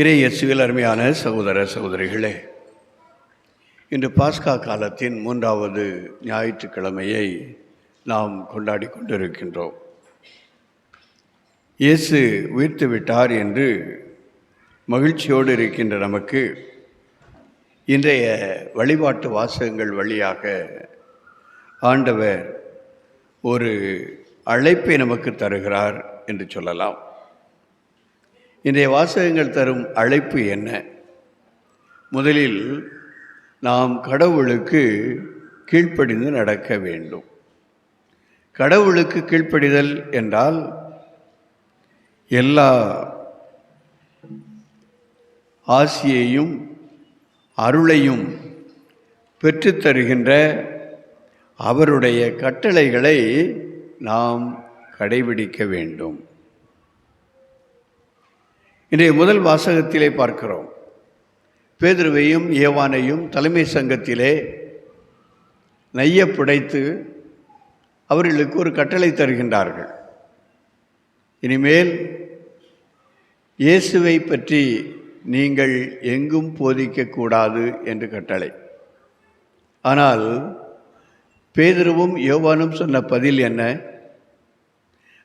இறை இயேசுவில் அருமையான சகோதர சகோதரிகளே இன்று பாஸ்கா காலத்தின் மூன்றாவது ஞாயிற்றுக்கிழமையை நாம் கொண்டாடி கொண்டிருக்கின்றோம். இயேசு உயிர்த்து விட்டார் என்று மகிழ்ச்சியோடு இருக்கின்ற நமக்கு இன்றைய வழிபாட்டு வாசகங்கள் வழியாக ஆண்டவர் ஒரு அழைப்பை நமக்கு தருகிறார் என்று சொல்லலாம். இன்றைய வாசகங்கள் தரும் அழைப்பு என்ன? முதலில் நாம் கடவுளுக்கு கீழ்ப்படிந்து நடக்க வேண்டும். கடவுளுக்கு கீழ்ப்படிதல் என்றால் எல்லா ஆசியையும் அருளையும் பெற்றுத்தருகின்ற அவருடைய கட்டளைகளை நாம் கடைபிடிக்க வேண்டும். இன்றைய முதல் வாசகத்திலே பார்க்கிறோம். பேதுருவையும் ஏவானையும் தலைமை சங்கத்திலே நைய புடைத்து அவர்களுக்கு ஒரு கட்டளை தருகின்றார்கள். இனிமேல் இயேசுவை பற்றி நீங்கள் எங்கும் போதிக்கக்கூடாது என்று கட்டளை. ஆனால் பேதுருவும் யோவானும் சொன்ன பதில் என்ன?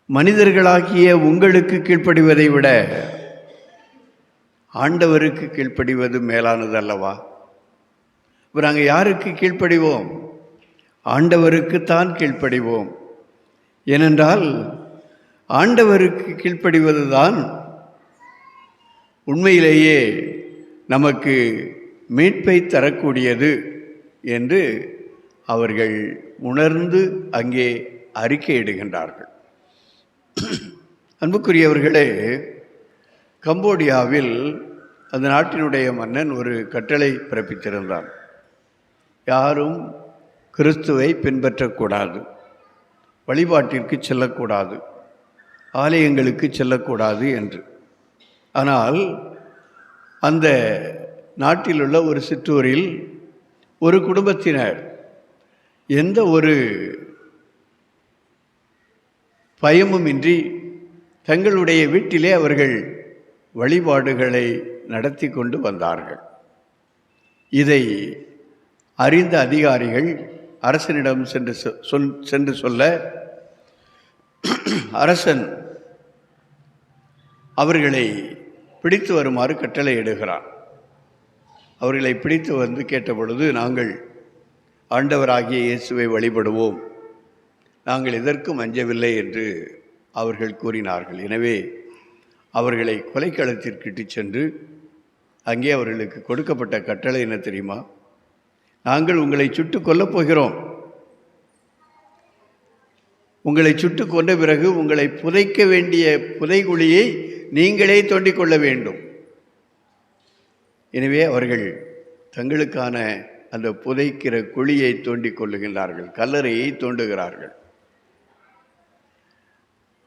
மனிதர்களாகிய உங்களுக்கு கீழ்ப்படிவதை விட ஆண்டவருக்கு கீழ்ப்படிவது மேலானது அல்லவா இப்போ நாங்கள் யாருக்கு கீழ்ப்படிவோம்? ஆண்டவருக்குத்தான் கீழ்ப்படிவோம். ஏனென்றால் ஆண்டவருக்கு கீழ்ப்படிவது தான் உண்மையிலேயே நமக்கு மீட்பை தரக்கூடியது என்று அவர்கள் உணர்ந்து அங்கே அறிக்கையிடுகின்றார்கள். அன்புக்குரியவர்களே கம்போடியாவில் அந்த நாட்டினுடைய மன்னன் ஒரு கட்டளை பிறப்பித்திருந்தான். யாரும் கிறிஸ்துவை பின்பற்றக்கூடாது. வழிபாட்டிற்கு செல்லக்கூடாது. ஆலயங்களுக்கு செல்லக்கூடாது என்று. ஆனால் அந்த நாட்டிலுள்ள ஒரு சிற்றூரில் ஒரு குடும்பத்தினர் எந்த ஒரு பயமுமின்றி தங்களுடைய வீட்டிலே அவர்கள் வழிபாடுகளை நடத்தி கொண்டு வந்தார்கள். இதை அறிந்த அதிகாரிகள் அரசனிடம் சென்று சொல் சென்று சொல்ல அரசன் அவர்களை பிடித்து வருமாறு கட்டளையிடுகிறான் அவர்களை பிடித்து வந்து கேட்டபொழுது நாங்கள் ஆண்டவராகிய இயேசுவை வழிபடுவோம். நாங்கள் எதற்கும் அஞ்சவில்லை என்று அவர்கள் கூறினார்கள். எனவே அவர்களை கொலைக்களத்திற்கு இட்டுச் சென்று அங்கே அவர்களுக்கு கொடுக்கப்பட்ட கட்டளை என்ன தெரியுமா? நாங்கள் உங்களை சுட்டு கொல்லப் போகிறோம். உங்களை சுட்டு கொண்ட பிறகு உங்களை புதைக்க வேண்டிய புதைகுழியை நீங்களே தோண்டிக் கொள்ள வேண்டும். எனவே அவர்கள் தங்களுக்கான அந்த புதைக்கிற குழியை தோண்டிக் கொள்ளுகின்றார்கள் கல்லறையை தோண்டுகிறார்கள்.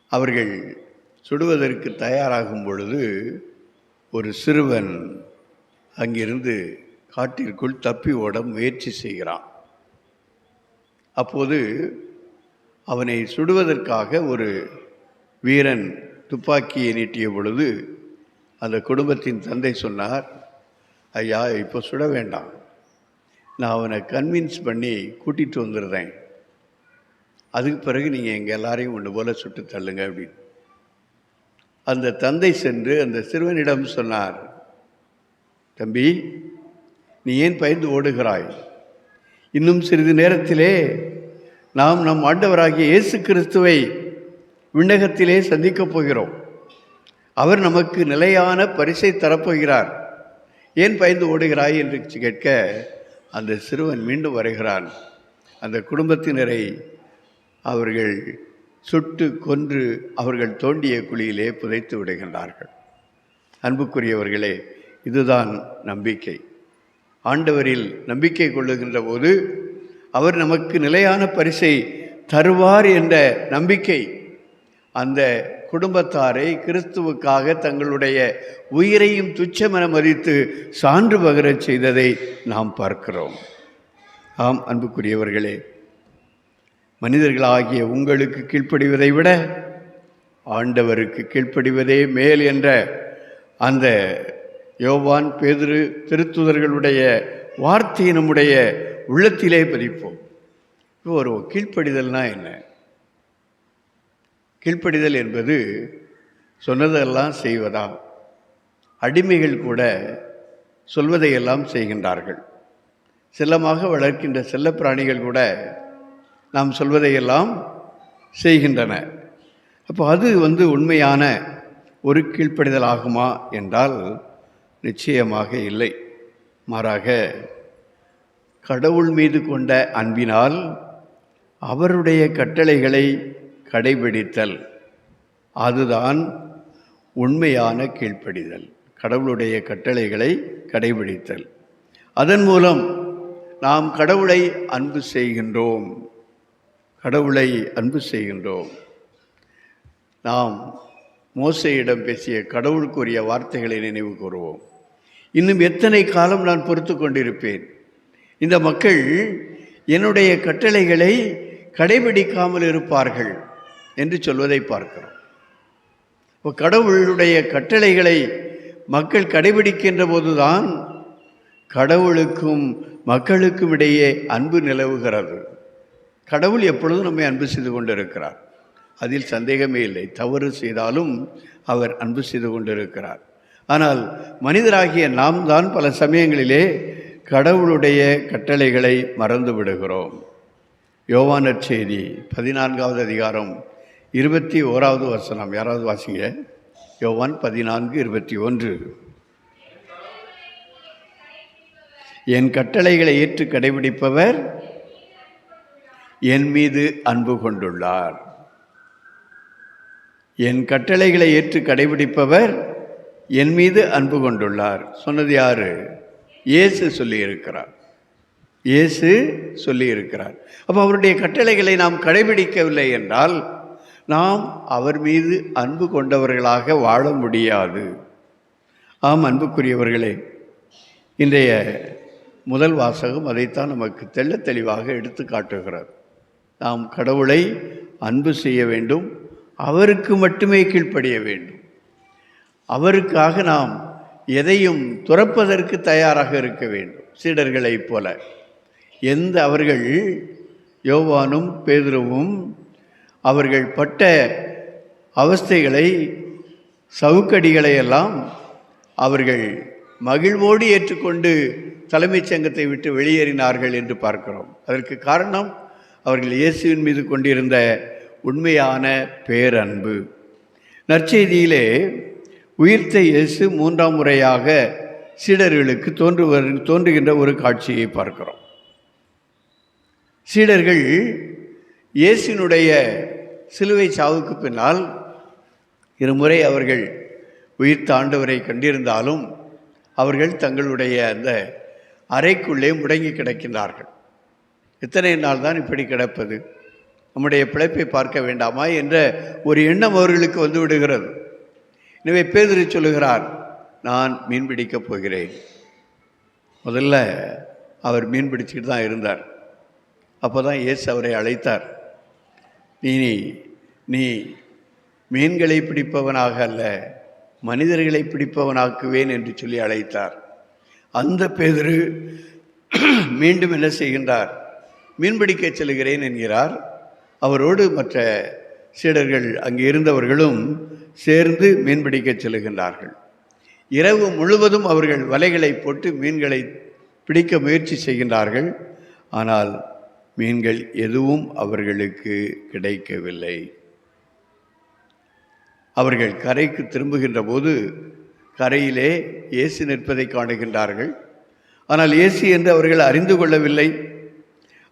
அவர்கள் சுடுவதற்கு தயாராகும் பொழுது ஒரு சிறுவன் அங்கிருந்து காட்டிற்குள் தப்பி ஓட முயற்சி செய்கிறான். அப்போது அவனை சுடுவதற்காக ஒரு வீரன் துப்பாக்கியை நீட்டிய பொழுது அந்த குடும்பத்தின் தந்தை சொன்னார் ஐயா இப்போ சுட வேண்டாம். நான் அவனை கன்வின்ஸ் பண்ணி கூட்டிகிட்டு வந்துடுறேன். அதுக்கு பிறகு நீங்கள் எங்கள் எல்லாரையும் ஒன்று போல் சுட்டு தள்ளுங்க அப்படின்னு. அந்த தந்தை சென்று அந்த சிறுவனிடம் சொன்னார் தம்பி நீ ஏன் பயந்து ஓடுகிறாய்? இன்னும் சிறிது நேரத்திலே நாம் நம் ஆண்டவராகிய இயேசு கிறிஸ்துவை விண்ணகத்திலே சந்திக்கப் போகிறோம். அவர் நமக்கு நிலையான பரிசை தரப்போகிறார். ஏன் பயந்து ஓடுகிறாய்? என்று கேட்க அந்த சிறுவன் மீண்டும் வருகிறான். அந்த குடும்பத்தினரை அவர்கள் சுட்டு கொன்று அவர்கள் தோண்டிய குழியிலே புதைத்து விடுகின்றார்கள். அன்புக்குரியவர்களே இதுதான் நம்பிக்கை. ஆண்டவரில் நம்பிக்கை கொள்ளுகின்ற போது அவர் நமக்கு நிலையான பரிசை தருவார் என்ற நம்பிக்கை அந்த குடும்பத்தாரை கிறிஸ்துவுக்காக தங்களுடைய உயிரையும் துச்சமென மதித்து சான்று பகரச் செய்ததை நாம் பார்க்கிறோம். ஆம் அன்புக்குரியவர்களே மனிதர்களாகிய உங்களுக்கு கீழ்ப்படிவதை விட ஆண்டவருக்கு கீழ்ப்படிவதே மேல் என்ற அந்த யோவான் பேதுரு திருத்துதர்களுடைய வார்த்தையை நம்முடைய உள்ளத்திலே பதிப்போம். இப்போ ஒரு கீழ்ப்படிதல்னா என்ன? கீழ்ப்படிதல் என்பது சொன்னதெல்லாம் செய்வதா அடிமைகள் கூட சொல்வதையெல்லாம் செய்கின்றார்கள். செல்லமாக வளர்க்கின்ற செல்லப்பிராணிகள் கூட நாம் சொல்வதையெல்லாம் செய்கின்றன. அப்போ அது வந்து உண்மையான ஒரு கீழ்ப்படிதல் ஆகுமா என்றால் நிச்சயமாக இல்லை. மாறாக கடவுள் மீது கொண்ட அன்பினால் அவருடைய கட்டளைகளை கடைபிடித்தல் அதுதான் உண்மையான கீழ்ப்படிதல். கடவுளுடைய கட்டளைகளை கடைபிடித்தல். அதன் மூலம் நாம் கடவுளை அன்பு செய்கின்றோம். கடவுளை அன்பு செய்கின்றோம். நாம் மோசையிடம் பேசிய கடவுளுக்குரிய வார்த்தைகளை நினைவு கூறுவோம். இன்னும் எத்தனை காலம் நான் பொறுத்து கொண்டிருப்பேன்? இந்த மக்கள் என்னுடைய கட்டளைகளை கடைபிடிக்காமல் இருப்பார்கள் என்று சொல்வதை பார்க்கிறோம். இப்போ கடவுளுடைய கட்டளைகளை மக்கள் கடைபிடிக்கின்ற போதுதான் கடவுளுக்கும் மக்களுக்கும் இடையே அன்பு நிலவுகிறது. கடவுள் எப்பொழுதும் நம்மை அன்பு செய்து கொண்டிருக்கிறார். அதில் சந்தேகமே இல்லை. தவறு செய்தாலும் அவர் அன்பு செய்து கொண்டிருக்கிறார். ஆனால் மனிதராகிய நாம் தான் பல சமயங்களிலே கடவுளுடைய கட்டளைகளை மறந்து விடுகிறோம். யோவானர் செய்தி பதினான்காவது அதிகாரம் இருபத்தி ஓராவது வசனம். யாராவது வாசிங்க? யோவான் பதினான்கு இருபத்தி ஒன்று. என் கட்டளைகளை ஏற்று கடைபிடிப்பவர் என் மீது அன்பு கொண்டுள்ளார். என் கட்டளைகளை ஏற்று கடைபிடிப்பவர் என் மீது அன்பு கொண்டுள்ளார். சொன்னது யாரு? இயேசு சொல்லியிருக்கிறார். இயேசு சொல்லியிருக்கிறார். அப்போ அவருடைய கட்டளைகளை நாம் கடைபிடிக்கவில்லை என்றால் நாம் அவர் மீது அன்பு கொண்டவர்களாக வாழ முடியாது. ஆம் அன்புக்குரியவர்களே இன்றைய முதல் வாசகம் அதைத்தான் நமக்கு தெள்ள தெளிவாக எடுத்து காட்டுகிறார் நாம் கடவுளை அன்பு செய்ய வேண்டும் அவருக்கு மட்டுமே கீழ்ப்படிய வேண்டும். அவருக்காக நாம் எதையும் துறப்பதற்கு தயாராக இருக்க வேண்டும் சீடர்களைப் போல. எந்த அவர்கள் யோவானும் பேதுருவும் அவர்கள் பட்ட அவஸ்தைகளை சவுக்கடிகளை எல்லாம் அவர்கள் மகிழ்வோடு ஏற்றுக்கொண்டு தலைமைச் சங்கத்தை விட்டு வெளியேறினார்கள் என்று பார்க்கிறோம். அதற்கு காரணம் அவர்கள் இயேசுவின் மீது கொண்டிருந்த உண்மையான பேரன்பு. நற்செய்தியிலே உயிர்த்த இயேசு மூன்றாம் முறையாக சீடர்களுக்கு தோன்றுவர் தோன்றுகின்ற ஒரு காட்சியை பார்க்கிறோம். சீடர்கள் இயேசுனுடைய சிலுவை சாவுக்கு பின்னால் இருமுறை அவர்கள் உயிர்த்த ஆண்டவரை கண்டிருந்தாலும் அவர்கள் தங்களுடைய அந்த அறைக்குள்ளே முடங்கி கிடக்கின்றார்கள். இத்தனை நாள் தான் இப்படி கிடப்பது? நம்முடைய பிழைப்பை பார்க்க வேண்டாமா? என்ற ஒரு எண்ணம் அவர்களுக்கு வந்து விடுகிறது. எனவே பேதிரி சொல்லுகிறார் நான் மீன் பிடிக்கப் போகிறேன். முதல்ல அவர் மீன் பிடிச்சிட்டு தான் இருந்தார். அப்போ தான் இயேசு அவரை அழைத்தார். நீ நீ மீன்களை பிடிப்பவனாக அல்ல மனிதர்களை பிடிப்பவனாக்குவேன் என்று சொல்லி அழைத்தார். அந்த பேதரு மீண்டும் என்ன செய்கின்றார்? மீன்பிடிக்க செல்கிறேன் என்கிறார். அவரோடு மற்ற சீடர்கள் அங்கே இருந்தவர்களும் சேர்ந்து மீன்பிடிக்க செல்கின்றார்கள். இரவு முழுவதும் அவர்கள் வலைகளை போட்டு மீன்களை பிடிக்க முயற்சி செய்கின்றார்கள். ஆனால் மீன்கள் எதுவும் அவர்களுக்கு கிடைக்கவில்லை. அவர்கள் கரைக்கு திரும்புகின்ற போது கரையிலே இயேசு நிற்பதை காணுகின்றார்கள். ஆனால் இயேசு என்று அவர்கள் அறிந்து கொள்ளவில்லை.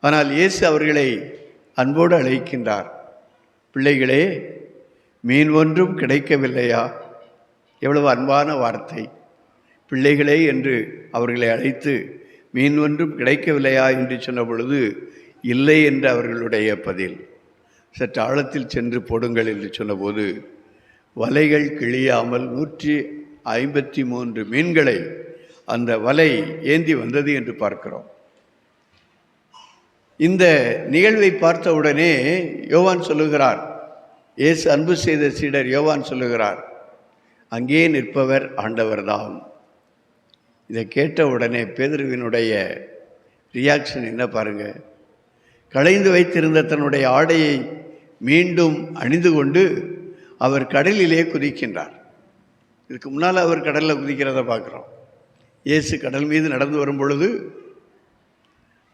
ஆனால் இயேசு அவர்களை அன்போடு அழைக்கின்றார். பிள்ளைகளே மீன் ஒன்றும் கிடைக்கவில்லையா? எவ்வளவு அன்பான வார்த்தை. பிள்ளைகளே என்று அவர்களை அழைத்து மீன் ஒன்றும் கிடைக்கவில்லையா? என்று சொன்ன பொழுது இல்லை என்று அவர்களுடைய பதில். சற்று ஆழத்தில் சென்று போடுங்கள் என்று சொன்னபோது வலைகள் கிழியாமல் நூற்றி ஐம்பத்தி மூன்று மீன்களை அந்த வலை ஏந்தி வந்தது என்று பார்க்கிறோம். இந்த நிகழ்வை பார்த்த உடனே யோவான் சொல்லுகிறார். இயேசு அன்பு செய்த சீடர் யோவான் சொல்லுகிறார் அங்கே நிற்பவர் ஆண்டவர்தாம். இதை கேட்ட உடனே பேதருவினுடைய ரியாக்ஷன் என்ன பாருங்க? களைந்து வைத்திருந்த தன்னுடைய ஆடையை மீண்டும் அணிந்து கொண்டு அவர் கடலிலே குதிக்கின்றார். இதுக்கு முன்னால் அவர் கடலில் குதிக்கிறத பார்க்குறோம். இயேசு கடல் மீது நடந்து வரும் பொழுது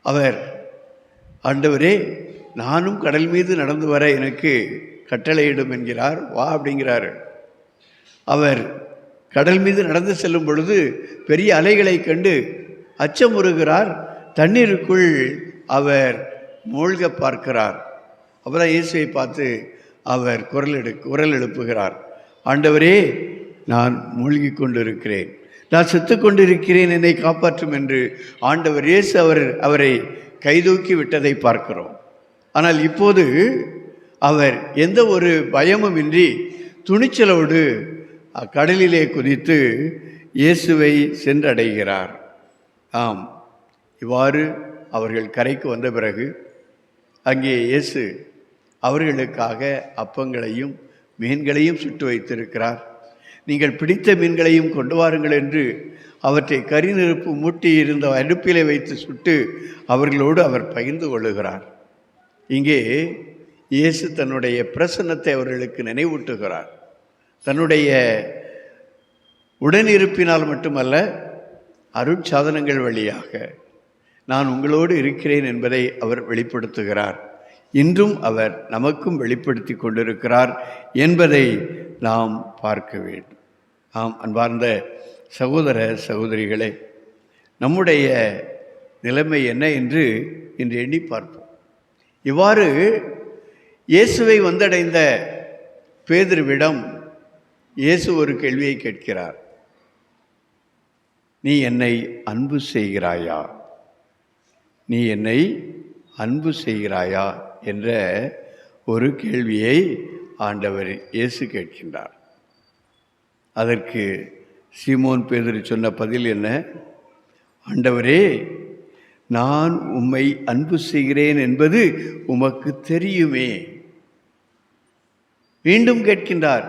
அவர் ஆண்டவரே நானும் கடல் மீது நடந்து வர எனக்கு கட்டளையிடும் என்கிறார். வா அப்படிங்கிறாரு. அவர் கடல் மீது நடந்து செல்லும் பொழுது பெரிய அலைகளை கண்டு அச்சமுறுகிறார். தண்ணீருக்குள் அவர் மூழ்க பார்க்கிறார். அப்புறம் இயேசுவை பார்த்து அவர் குரல் எடு குரல் எழுப்புகிறார். ஆண்டவரே நான் மூழ்கி கொண்டிருக்கிறேன். நான் செத்து கொண்டிருக்கிறேன் என்னை காப்பாற்றும் என்று ஆண்டவர் இயேசு அவர் அவரை கைதூக்கி விட்டதை பார்க்கிறோம். ஆனால் இப்போது அவர் எந்த ஒரு பயமும் இன்றி துணிச்சலோடு கடலிலே குதித்து இயேசுவை சென்றடைகிறார். ஆம் இவ்வாறு அவர்கள் கரைக்கு வந்த பிறகு அங்கே இயேசு அவர்களுக்காக அப்பங்களையும் மீன்களையும் சுட்டு வைத்திருக்கிறார். நீங்கள் பிடித்த மீன்களையும் கொண்டு வாருங்கள் என்று அவற்றை கரிநெருப்பு மூட்டி இருந்த அடுப்பிலே வைத்து சுட்டு அவர்களோடு அவர் பகிர்ந்து கொள்ளுகிறார். இங்கே இயேசு தன்னுடைய பிரசன்னத்தை அவர்களுக்கு நினைவூட்டுகிறார். தன்னுடைய உடனிருப்பினால் மட்டுமல்ல அருட்சாதனங்கள் வழியாக நான் உங்களோடு இருக்கிறேன் என்பதை அவர் வெளிப்படுத்துகிறார். இன்றும் அவர் நமக்கும் வெளிப்படுத்தி கொண்டிருக்கிறார் என்பதை நாம் பார்க்க வேண்டும். ஆம் அன்பார்ந்த சகோதர சகோதரிகளே நம்முடைய நிலைமை என்ன என்று இன்று எண்ணி பார்ப்போம். இவ்வாறு இயேசுவை வந்தடைந்த பேதிருவிடம் இயேசு ஒரு கேள்வியை கேட்கிறார். நீ என்னை அன்பு செய்கிறாயா? நீ என்னை அன்பு செய்கிறாயா? என்ற ஒரு கேள்வியை ஆண்டவர் இயேசு கேட்கின்றார். அதற்கு சீமோன் பேதரி சொன்ன பதில் என்ன? ஆண்டவரே நான் உம்மை அன்பு செய்கிறேன் என்பது உமக்கு தெரியுமே. மீண்டும் கேட்கின்றார்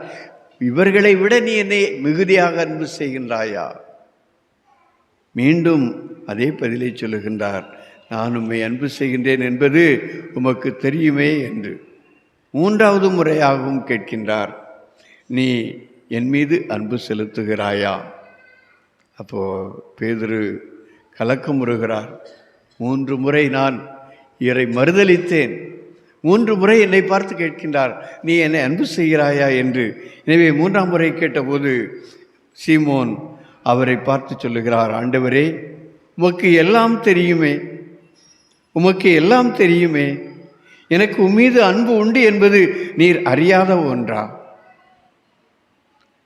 இவர்களை விட நீ என்னை மிகுதியாக அன்பு செய்கின்றாயா? மீண்டும் அதே பதிலை சொல்லுகின்றார் நான் உம்மை அன்பு செய்கின்றேன் என்பது உமக்கு தெரியுமே என்று. மூன்றாவது முறையாகவும் கேட்கின்றார் நீ என் மீது அன்பு செலுத்துகிறாயா? அப்போது பேதுரு கலக்கமுறுகிறார் மூன்று முறை நான் இவரை மறுதளித்தேன் மூன்று முறை என்னை பார்த்து கேட்கின்றார் நீ என்னை அன்பு செய்கிறாயா? என்று. எனவே மூன்றாம் முறை கேட்டபோது சீமோன் அவரை பார்த்து சொல்லுகிறார் ஆண்டவரே உமக்கு எல்லாம் தெரியுமே உமக்கு எல்லாம் தெரியுமே எனக்கு உம்மீது அன்பு உண்டு என்பது நீர் அறியாத ஒன்றா?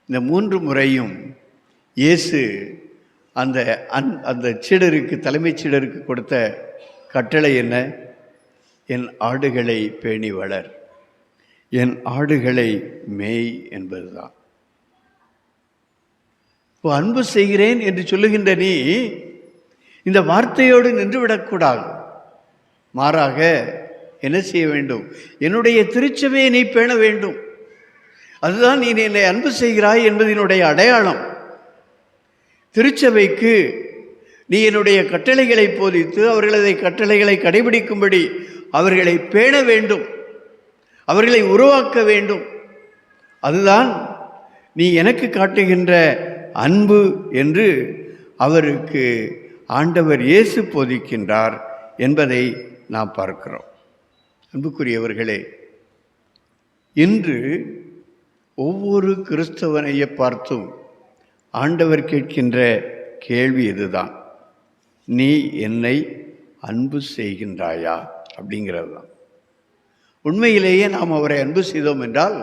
இந்த மூன்று முறையும் இயேசு அந்த அன் அந்த சீடருக்கு தலைமைச் சீடருக்கு கொடுத்த கட்டளை என்ன? என் ஆடுகளை பேணி வளர். என் ஆடுகளை மேய் என்பதுதான். இப்போ அன்பு செய்கிறேன் என்று சொல்லுகின்ற நீ இந்த வார்த்தையோடு நின்றுவிடக்கூடாது. மாறாக என்ன செய்ய வேண்டும்? என்னுடைய திருச்சபையை நீ பேண வேண்டும். அதுதான் நீ என்னை அன்பு செய்கிறாய் என்பதனுடைய அடையாளம். திருச்சபைக்கு நீ என்னுடைய கட்டளைகளை போதித்து அவர்களது கட்டளைகளை கடைபிடிக்கும்படி அவர்களை பேண வேண்டும். அவர்களை உருவாக்க வேண்டும். அதுதான் நீ எனக்கு காட்டுகின்ற அன்பு என்று அவருக்கு ஆண்டவர் இயேசு போதிக்கின்றார் என்பதை நாம் பார்க்கிறோம். அன்புக்குரியவர்களே இன்று ஒவ்வொரு கிறிஸ்தவனையை பார்த்தும் ஆண்டவர் கேட்கின்ற கேள்வி இதுதான். நீ என்னை அன்பு செய்கின்றாயா? அப்படிங்கிறது தான் உண்மையிலேயே நாம் அவரை அன்பு செய்தோம் என்றால்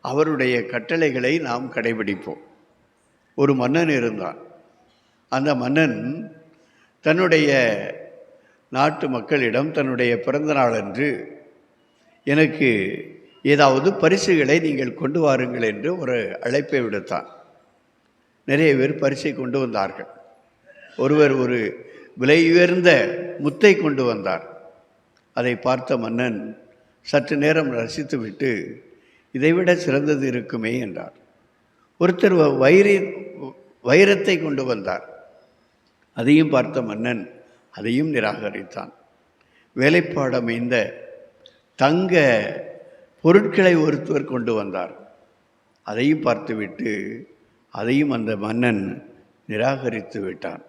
அவருடைய கட்டளைகளை நாம் கடைபிடிப்போம். ஒரு மன்னன் இருந்தான். அந்த மன்னன் தன்னுடைய நாட்டு மக்களிடம் தன்னுடைய பிறந்த நாளன்று எனக்கு ஏதாவது பரிசுகளை நீங்கள் கொண்டு வாருங்கள் என்று ஒரு அழைப்பை விடுத்தான். நிறைய பேர் பரிசை கொண்டு வந்தார்கள். ஒருவர் ஒரு விலை உயர்ந்த முத்தை கொண்டு வந்தார். அதை பார்த்த மன்னன் சற்று நேரம் ரசித்துவிட்டு இதைவிட சிறந்தது இருக்குமே என்றார். ஒருத்தர் வைரி வைரத்தை கொண்டு வந்தார். அதையும் பார்த்த மன்னன் அதையும் நிராகரித்தான். வேலைப்பாடமைந்த தங்க பொருட்களை ஒருத்தவர் கொண்டு வந்தார். அதையும் பார்த்துவிட்டு அதையும் அந்த மன்னன் நிராகரித்து விட்டான்.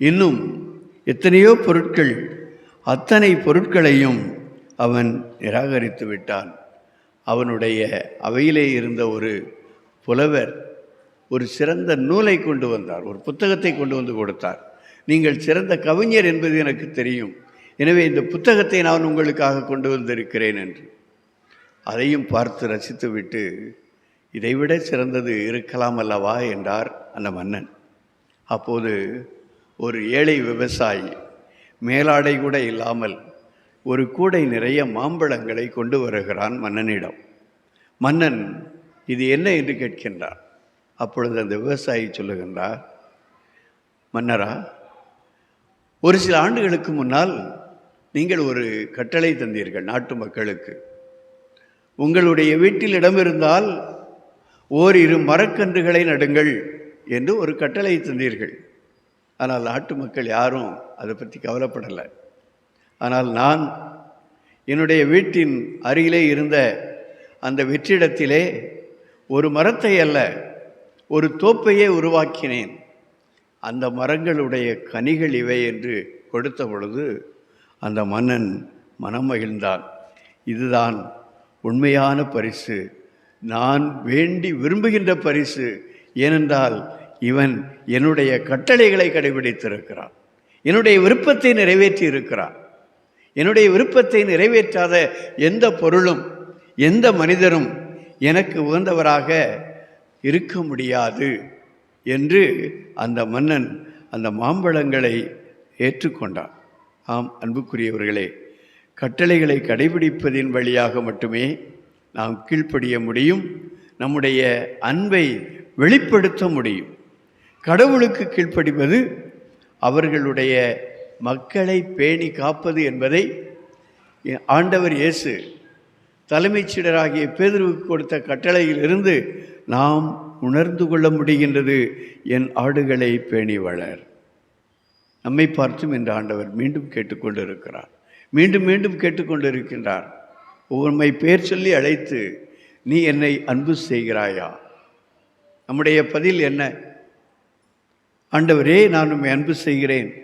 இன்னும் எத்தனையோ பொருட்கள் அத்தனை பொருட்களையும் அவன் நிராகரித்து விட்டான். அவனுடைய அவையிலே இருந்த ஒரு புலவர் ஒரு சிறந்த நூலை கொண்டு வந்தார் ஒரு புத்தகத்தை கொண்டு வந்து கொடுத்தார். நீங்கள் சிறந்த கவிஞர் என்பது எனக்கு தெரியும். எனவே இந்த புத்தகத்தை நான் உங்களுக்காக கொண்டு வந்திருக்கிறேன் என்று. அதையும் பார்த்து ரசித்துவிட்டு இதைவிட சிறந்தது இருக்கலாம் அல்லவா? என்றார் அந்த மன்னன். அப்போது ஒரு ஏழை விவசாயி மேலாடை கூட இல்லாமல் ஒரு கூடை நிறைய மாம்பழங்களை கொண்டு வருகிறான் மன்னனிடம். மன்னன் இது என்ன என்று கேட்கின்றார் அப்பொழுது அந்த விவசாயி சொல்லுகின்றார் மன்னரா ஒரு சில ஆண்டுகளுக்கு முன்னால் நீங்கள் ஒரு கட்டளை தந்தீர்கள் நாட்டு மக்களுக்கு. உங்களுடைய வீட்டில் இடம் இருந்தால் ஓரிரு மரக்கன்றுகளை நடுங்கள் என்று ஒரு கட்டளை தந்தீர்கள். ஆனால் நாட்டு மக்கள் யாரும் அதை பற்றி கவலைப்படலை. ஆனால் நான் என்னுடைய வீட்டின் அருகிலே இருந்த அந்த வெற்றிடத்திலே ஒரு மரத்தை அல்ல ஒரு தோப்பையே உருவாக்கினேன். அந்த மரங்களுடைய கனிகள் இவை என்று கொடுத்த பொழுது அந்த மன்னன் மனம் மகிழ்ந்தான். இதுதான் உண்மையான பரிசு. நான் வேண்டி விரும்புகின்ற பரிசு ஏனென்றால் இவன் என்னுடைய கட்டளைகளை கடைபிடித்திருக்கிறான். என்னுடைய விருப்பத்தை நிறைவேற்றி இருக்கிறான் என்னுடைய விருப்பத்தை நிறைவேற்றாத எந்த பொருளும் எந்த மனிதரும் எனக்கு உகந்தவராக இருக்க முடியாது என்று அந்த மன்னன் அந்த மாம்பழங்களை ஏற்றுக்கொண்டான். ஆம் அன்புக்குரியவர்களே கட்டளைகளை கடைபிடிப்பதின் வழியாக மட்டுமே நாம் கீழ்ப்படிய முடியும் நம்முடைய அன்பை வெளிப்படுத்த முடியும். கடவுளுக்கு கீழ்ப்படிவது அவர்களுடைய மக்களை பேணி காப்பது என்பதை ஆண்டவர் இயேசு தலைமைச் சீடராகிய பேதுருவுக்கு கொடுத்த கட்டளையிலிருந்து நாம் உணர்ந்து கொள்ள முடிகின்றது. என் ஆடுகளை பேணி வளர். நம்மை பார்த்தும் இந்த ஆண்டவர் மீண்டும் கேட்டுக்கொண்டிருக்கிறார். மீண்டும் மீண்டும் கேட்டுக்கொண்டிருக்கின்றார். உண்மை பேர் சொல்லி அழைத்து நீ என்னை அன்பு செய்கிறாயா? நம்முடைய பதில் என்ன? ஆண்டவரே நான் உண்மை அன்பு செய்கிறேன்.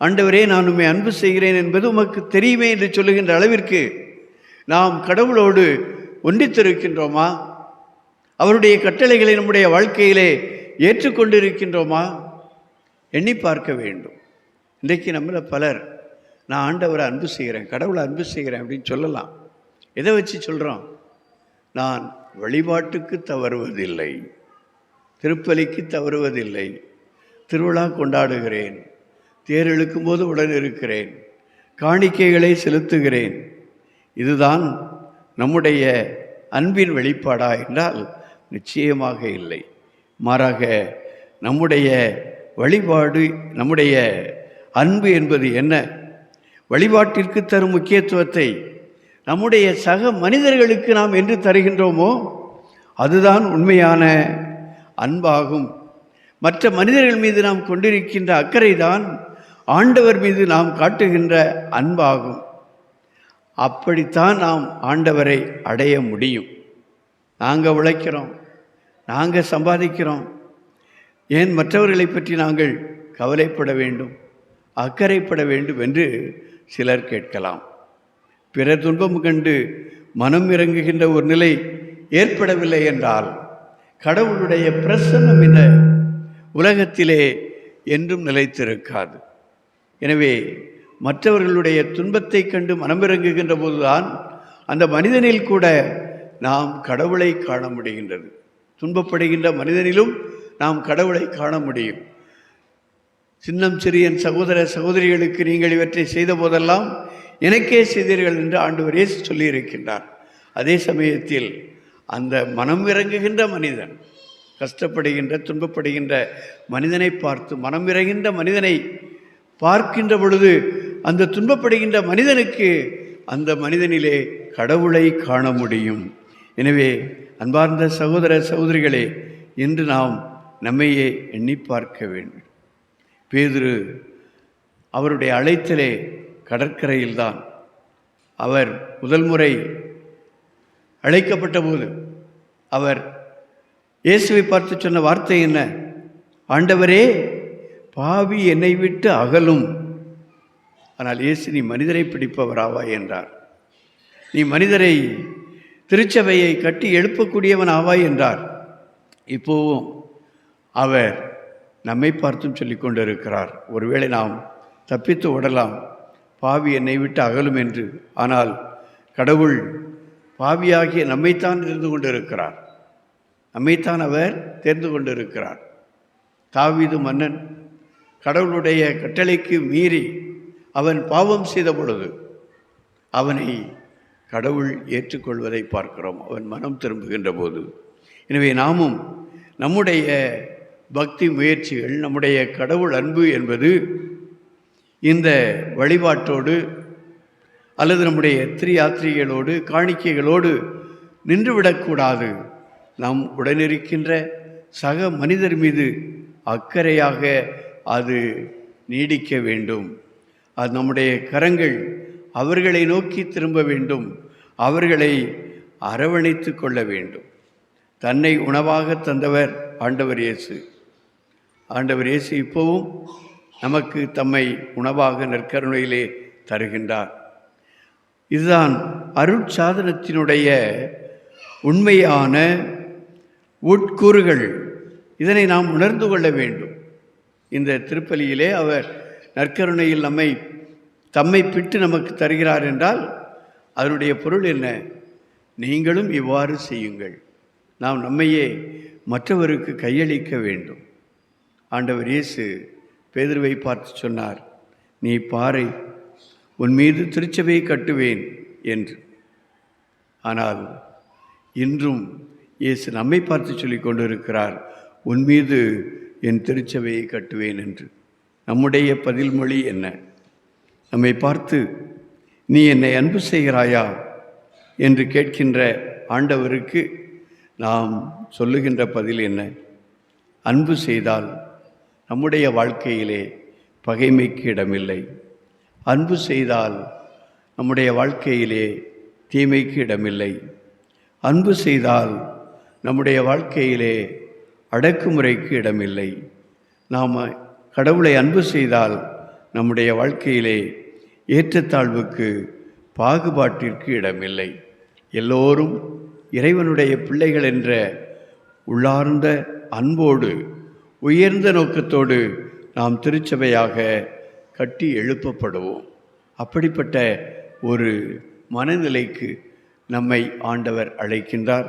ஆண்டவரே நான் உண்மை அன்பு செய்கிறேன் என்பது உமக்கு தெரியுமே என்று சொல்லுகின்ற அளவிற்கு நாம் கடவுளோடு ஒன்றித்திருக்கின்றோமா? அவருடைய கட்டளைகளை நம்முடைய வாழ்க்கையிலே ஏற்றுக்கொண்டிருக்கின்றோமா? எண்ணி பார்க்க வேண்டும். இன்றைக்கு நம்மள பலர் நான் ஆண்டவரை அன்பு செய்கிறேன் கடவுளை அன்பு செய்கிறேன் அப்படின்னு சொல்லலாம். எதை வச்சு சொல்கிறோம் நான் வழிபாட்டுக்கு தவறுவதில்லை திருப்பலிக்கு தவறுவதில்லை திருவிழா கொண்டாடுகிறேன் தேர் இழுக்கும்போது உடன் இருக்கிறேன் காணிக்கைகளை செலுத்துகிறேன். இதுதான் நம்முடைய அன்பின் வெளிப்பாடா என்றால் நிச்சயமாக இல்லை. மாறாக நம்முடைய வழிபாடு நம்முடைய அன்பு என்பது என்ன? வழிபாட்டிற்கு தரும் முக்கியத்துவத்தை நம்முடைய சக மனிதர்களுக்கு நாம் என்று தருகின்றோமோ அதுதான் உண்மையான அன்பாகும். மற்ற மனிதர்கள் மீது நாம் கொண்டிருக்கின்ற அக்கறை தான் ஆண்டவர் மீது நாம் காட்டுகின்ற அன்பாகும். அப்படித்தான் நாம் ஆண்டவரை அடைய முடியும். நாங்கள் உழைக்கிறோம் நாங்கள் சம்பாதிக்கிறோம். ஏன் மற்றவர்களை பற்றி நாங்கள் கவலைப்பட வேண்டும் அக்கறைப்பட வேண்டும் என்று சிலர் கேட்கலாம். பிற துன்பம் கண்டு மனம் இறங்குகின்ற ஒரு நிலை ஏற்படவில்லை என்றால் கடவுளுடைய பிரசன்னம் இந்த உலகத்திலே என்றும் நிலைத்திருக்காது. எனவே மற்றவர்களுடைய துன்பத்தை கண்டு மனமிறங்குகின்ற போதுதான் அந்த மனிதனில் கூட நாம் கடவுளை காண முடிகின்றது. துன்பப்படுகின்ற மனிதனிலும் நாம் கடவுளை காண முடியும். சின்னம் சிறியன் சகோதர சகோதரிகளுக்கு நீங்கள் இவற்றை செய்த போதெல்லாம் எனக்கே செய்தீர்கள் என்று ஆண்டவரே சொல்லியிருக்கின்றார். அதே சமயத்தில் அந்த மனம் இறங்குகின்ற மனிதன் கஷ்டப்படுகின்ற துன்பப்படுகின்ற மனிதனை பார்த்து மனம் இறங்கின்ற மனிதனை பார்க்கின்ற பொழுது அந்த துன்பப்படுகின்ற மனிதனுக்கு அந்த மனிதனிலே கடவுளை காண முடியும். எனவே அன்பார்ந்த சகோதர சகோதரிகளே இன்று நாம் நம்மையே எண்ணி பார்க்க வேண்டும். பேதுரு அவருடைய அழைத்தலே கடற்கரையில்தான். அவர் முதல் முறை அழைக்கப்பட்ட போது அவர் இயேசுவை பார்த்து சொன்ன வார்த்தை என்ன? ஆண்டவரே பாவி என்னை விட்டு அகலும். ஆனால் இயேசு நீ மனிதரை பிடிப்பவராவாய் என்றார். நீ மனிதரை திருச்சபையை கட்டி எழுப்பக்கூடியவன் ஆவாய் என்றார். இப்போவும் அவர் நம்மை பார்த்தும் சொல்லி கொண்டிருக்கிறார் ஒருவேளை நாம் தப்பித்து ஓடலாம். பாவி என்னை விட்டு அகலும் என்று. ஆனால் கடவுள் பாவியாகிய நம்மைத்தான் தெரிந்து கொண்டிருக்கிறார். நம்மைத்தான் அவர் தெரிந்து கொண்டிருக்கிறார். தாவிது மன்னன் கடவுளுடைய கட்டளைக்கு மீறி அவன் பாவம் செய்த பொழுது அவனை கடவுள் ஏற்றுக்கொள்வதை பார்க்கிறோம். அவன் மனம் திரும்புகின்ற போது. எனவே நாமும் நம்முடைய பக்தி முயற்சிகள் நம்முடைய கடவுள் அன்பு என்பது இந்த வழிபாட்டோடு அல்லது நம்முடைய திரியாத்திரிகளோடு காணிக்கைகளோடு நின்றுவிடக்கூடாது. நாம் உடனிருக்கின்ற சக மனிதர் மீது அக்கறையாக அது நீடிக்க வேண்டும். அது நம்முடைய கரங்கள் அவர்களை நோக்கி திரும்ப வேண்டும். அவர்களை அரவணைத்து கொள்ள வேண்டும். தன்னை உணவாக தந்தவர் ஆண்டவர் இயேசு. ஆண்டவர் இயேசு இப்போவும் நமக்கு தம்மை உணவாக நற்கருணையிலே தருகின்றார். இதுதான் அருட்சாதனத்தினுடைய உண்மையான உட்கூறுகள். இதனை நாம் உணர்ந்து கொள்ள வேண்டும். இந்த திருப்பலியிலே அவர் நற்கருணையில் நம்மை தம்மை பிட்டு நமக்கு தருகிறார் என்றால் அதனுடைய பொருள் என்ன? நீங்களும் இவ்வாறு செய்யுங்கள். நாம் நம்மையே மற்றவருக்கு கையளிக்க வேண்டும். ஆண்டவர் இயேசு பேதுருவை பார்த்து சொன்னார் நீ பாறை உன் மீது திருச்சபையை கட்டுவேன் என்று. ஆனால் இன்றும் இயேசு நம்மை பார்த்து சொல்லி கொண்டிருக்கிறார் உன் மீது என் திருச்சபையை கட்டுவேன் என்று. நம்முடைய பதில் மொழி என்ன? நம்மை பார்த்து நீ என்னை அன்பு செய்கிறாயா? என்று கேட்கின்ற ஆண்டவருக்கு நாம் சொல்லுகின்ற பதில் என்ன? அன்பு செய்தால் நம்முடைய வாழ்க்கையிலே பகைமைக்கு இடமில்லை. அன்பு செய்தால் நம்முடைய வாழ்க்கையிலே தீமைக்கு இடமில்லை. அன்பு செய்தால் நம்முடைய வாழ்க்கையிலே அடக்குமுறைக்கு இடமில்லை. நாம் கடவுளை அன்பு செய்தால் நம்முடைய வாழ்க்கையிலே ஏற்றத்தாழ்வுக்கு பாகுபாட்டிற்கு இடமில்லை. எல்லோரும் இறைவனுடைய பிள்ளைகள் என்ற உள்ளார்ந்த அன்போடு உயர்ந்த நோக்கத்தோடு நாம் திருச்சபையாக கட்டி எழுப்பப்படுவோம். அப்படிப்பட்ட ஒரு மனநிலைக்கு நம்மை ஆண்டவர் அழைக்கின்றார்.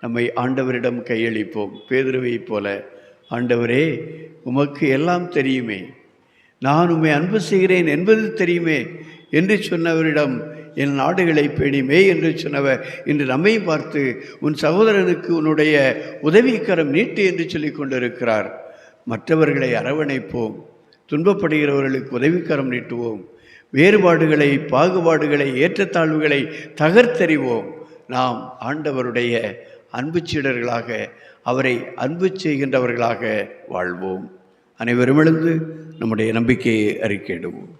நம்மை ஆண்டவரிடம் கையளிப்போம். பேதுருவைப் போல ஆண்டவரே உமக்கு எல்லாம் தெரியுமே. நான் உம்மை அன்பு செய்கிறேன் என்பது தெரியுமே. என்று சொன்னவரிடம் என் நாடுகளை பேணிமே என்று சொன்னவர் இன்று நம்மை பார்த்து உன் சகோதரனுக்கு உன்னுடைய உதவிக்கரம் நீட்டு என்று சொல்லி கொண்டிருக்கிறார். மற்றவர்களை அரவணைப்போம். துன்பப்படுகிறவர்களுக்கு உதவிக்கரம் நீட்டுவோம். வேறுபாடுகளை பாகுபாடுகளை ஏற்றத்தாழ்வுகளை தகர்த்தெறிவோம். நாம் ஆண்டவருடைய அன்பு சீடர்களாக அவரை அன்பு செய்கின்றவர்களாக வாழ்வோம். அனைவரும் எழுந்து நம்முடைய நம்பிக்கையை அறிக்கையிடுவோம்.